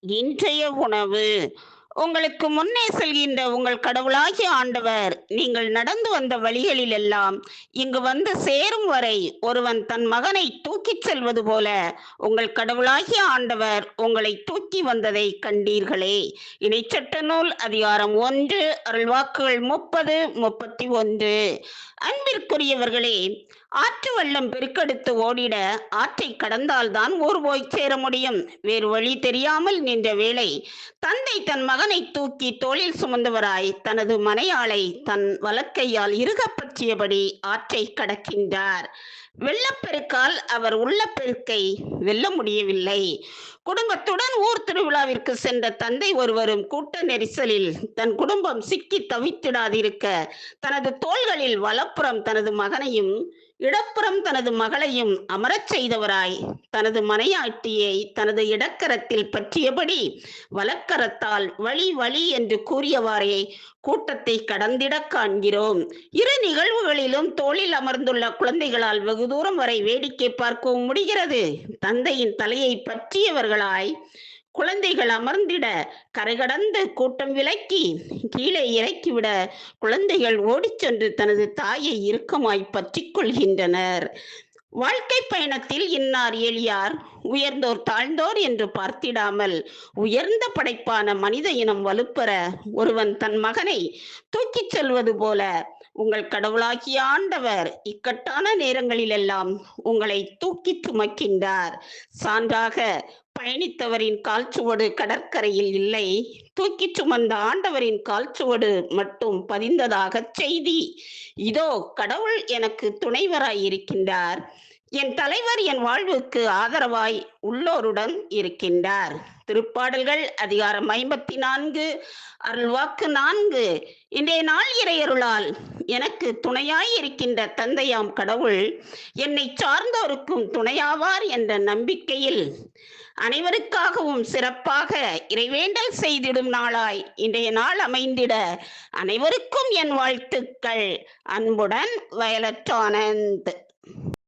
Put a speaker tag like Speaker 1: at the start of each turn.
Speaker 1: இன்றைய உணவு. உங்களுக்கு முன்னே செல்கின்ற உங்கள் கடவுளாகிய ஆண்டவர் நீங்கள் நடந்து வந்த வழிகளில் எல்லாம் இங்கு வந்து சேரும் வரை ஒருவன் தன் மகனை தூக்கிச் செல்வது போல உங்கள் கடவுளாகிய ஆண்டவர் உங்களை தூக்கி வந்ததை கண்டீர்களே. இணைச்சட்ட நூல் அதிகாரம் ஒன்று அருள்வாக்குகள் முப்பது முப்பத்தி ஒன்று. அன்பிற்குரியவர்களே ஆற்று வெள்ளம் பெருக்கெடுத்து ஓடிட ஆற்றை கடந்தால்தான் ஊர் போய் சேர முடியும். வேறு வழி தெரியாமல் நின்ற வேளை தந்தை தன் மகன் தூக்கி தோளில் சுமந்தவராய் தனது மனையாளை தன் வலக்கையால் இறுகப் பற்றியபடி ஆற்றை கடக்கின்றார். வெள்ளப்பெருக்கால் அவர் உள்ள பெருக்கை வெல்ல முடியவில்லை. குடும்பத்துடன் ஊர் திருவிழாவிற்கு சென்ற தந்தை ஒருவரும் கூட்ட நெரிசலில் தன் குடும்பம் சிக்கி தவித்திடாதிருக்க தனது தோள்களில் வலப்புறம் தனது மகனையும் இடப்புறம் தனது மகளையும் அமரச் செய்தவராய் தனது மனையாட்டியை தனது இடக்கரத்தில் பற்றியபடி வலக்கரத்தால் வழி வழி என்று கூறியவாறே கூட்டத்தை கடந்திடக் காண்கிறோம். இரு நிகழ்வுகளிலும் தோளில் அமர்ந்துள்ள குழந்தைகளால் வெகு தூரம் வரை வேடிக்கை பார்க்கவும் முடிகிறது. தந்தையின் தலையை பற்றியவர்களாய் குழந்தைகள் அமர்ந்திட கரைகடந்து கூட்டம் விலக்கி கீழே இறக்கிவிட குழந்தைகள் ஓடிச் சென்று தனது தாயை இறுக்கமாய் பற்றி கொள்கின்றனர். வாழ்க்கை பயணத்தில் இன்னார் எளியார் உயர்ந்தோர் தாழ்ந்தோர் என்று பார்த்திடாமல் உயர்ந்த படைப்பான மனித இனம் வலுப்பெற ஒருவன் தன் மகனை தூக்கிச் செல்வது போல உங்கள் கடவுளாகிய ஆண்டவர் இக்கட்டான நேரங்களிலெல்லாம் உங்களை தூக்கி சுமக்கின்றார். சான்றாக பயணித்தவரின் கால்ச்சுவடு கடற்கரையில் இல்லை. தூக்கி சுமந்த ஆண்டவரின் கால்ச்சுவடு மட்டும் பதிந்ததாக செய்தி. இதோ கடவுள் எனக்கு துணைவராய் இருக்கின்றார் என் தலைவர் என் வாழ்வுக்கு ஆதரவாய் உள்ளோருடன் இருக்கின்றார். திருப்பாடல்கள் அதிகாரம் ஐம்பத்தி நான்கு அருள்வாக்கு நான்கு. இன்றைய நாள் இறையருளால் எனக்கு துணையாய் இருக்கின்ற தந்தையாம் கடவுள் என்னை சார்ந்தோருக்கும் துணையாவார் என்ற நம்பிக்கையில் அனைவருக்காகவும் சிறப்பாக இறைவேண்டல் செய்திடும் நாளாய் இன்றைய நாள் அமைந்திட அனைவருக்கும் என் வாழ்த்துக்கள். அன்புடன் வயலட் ஆனந்த்.